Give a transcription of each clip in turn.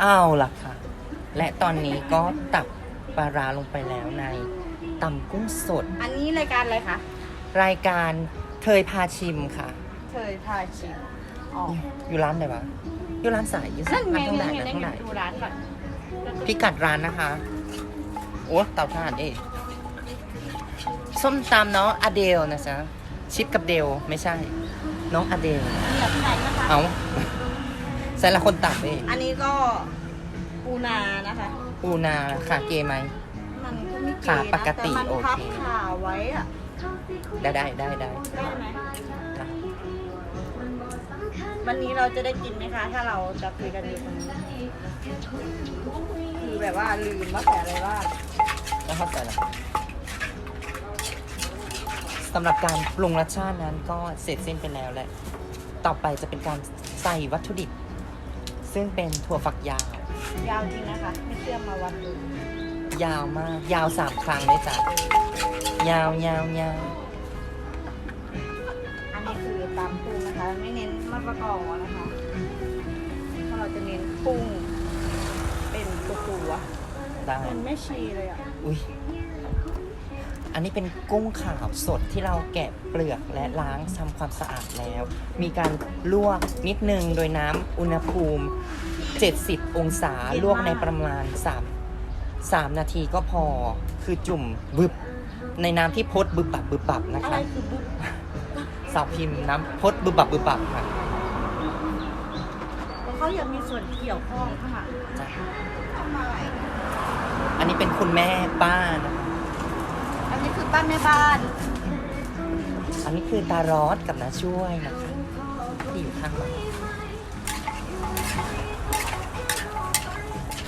เอาล่ะค่ะ และตอนนี้ก็ตักปลาร้าลงไปแล้วในตำกุ้งสด อันนี้รายการอะไรคะรายการเทยพาชิมค่ะ เคยทายชิมอ๋ออยู่ร้านไหนวะอยู่ร้านสายอยู่นั่นไงร้านนั่เท่านไหนไงร้านนั่นเท่าไหนไงดูร้านก่อนพิกัดร้านนะคะ โอ้เต่าถ่านเองส้มตำน้องอเดลนะจ๊ะชิปกับเดลไม่ใช่ น้องอเดล เหนียวไหนนะคะ เอา ใส่ละคนตักเองอันนี้ก็ปูนานะคะ ปูนาขาเกไหม มันก็ไม่เกขาปกติแต่มันโอเคพับขาไว้อะได้ได้ได้ได้ได้ไหมจ้ะวันนี้เราจะได้กินไหมคะ ถ้าเราจะคุยกันอยู่ตรงนี้คือแบบว่าลืมว่าแต่อะไรบ้างแล้วเข้าใจละสำหรับการปรุงรสชาตินั้นก็เสร็จสิ้นไปแล้วแหละ ต่อไปจะเป็นการใส่วัตถุดิบ ซึ่งเป็นถั่วฝักยาว ยาวจริงนะคะ ไม่เชื่อมาวัดดูยาวมาก ยาวสามครั้งเลยจ้ะยาวยาวยาวอันนี้คือตามปูนะคะ ไม่เน้นมะประกอบนะคะเพราะเราจะเน้นกุ้งเป็นตัวได้ๆมันไม่ชีเลยอะอุ้ย อันนี้เป็นกุ้งขาวสดที่เราแกะเปลือกและล้างทำความสะอาดแล้ว มีการลวกนิดนึงโดยน้ำอุณหภูมิ 70 องศาลวกในประมาณ 3 3 นาทีก็พอคือจุ่มบึบในน้ำที่พดบึบบับบึบบับนะอะไรคะคือบุ๊กสาวพิมพ์น้ำพดบึบบับบึบบับค่ะเพราะเขาอยากมีส่วนเกี่ยวข้องค่ะจ้ะทำอะไรอันนี้เป็นคุณแม่ป้านะคะ อันนี้คือป้าแม่บ้าน อันนี้คือตารอดกับน้าช่วยนะคะที่อยู่ข้างบ้าน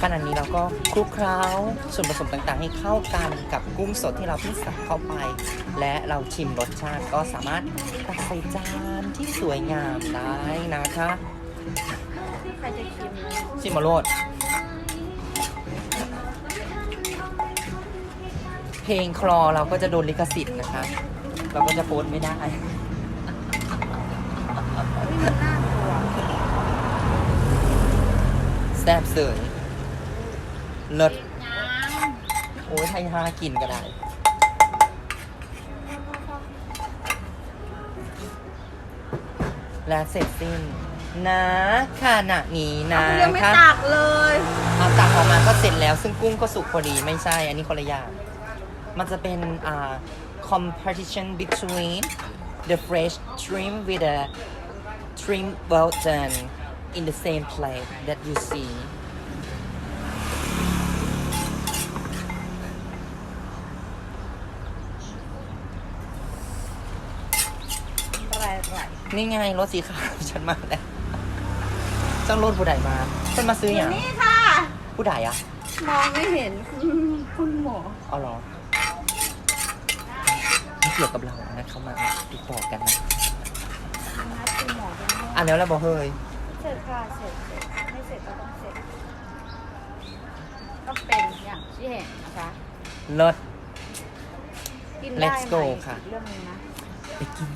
ขณะนี้เราก็คลุกเคล้าส่วนผสมต่างๆ ให้เข้ากันกับกุ้งสดที่เราเพิ่งใส่เข้าไป และเราชิมรสชาติก็สามารถตักใส่จานที่สวยงามได้นะคะ ใครจะชิมชิมมาโรด เพลงคลอเราก็จะโดนลิขสิทธิ์นะคะ เราก็จะโพสต์ไม่ได้ไม่มีหน้าตัวแซ่บเสยเลิศโอ้ยไทยฮากินก็ได้และเสร็จสิ้น นะขณะนี้นะเอายังไม่คะตักเลย เอาตักออกมาก็เสร็จแล้ว ซึ่งกุ้งก็สุกพอดีไม่ใช่ อันนี้คนละอย่าง มันจะเป็นอ่า competition between the fresh shrimp with the shrimp well done in the same plate that you see อะไรอะไรนี่ไงรถสีขาวฉันมาแล้วจ้างรถผู้ใดมาเพิ่นมาซื้ออย่างนี่ค่ะ ผู้ใดอะมองไม่เห็นคุณหมอ เอาเหรอไม่ เกี่ยวกับเรานะเข้ามาติดต่อกันนะนัดคุณหมอเป็นอะแล้วเราบอกเฮ้ยเสร็จค่ะเสร็จเสร็จไม่เสร็จก็ต้องเสร็จก็เป็นอย่างที่เห็นนะคะเลิศ กินได้ Let's go ไหมค่ะ อีกเรื่องหนึงนะ ไปกิน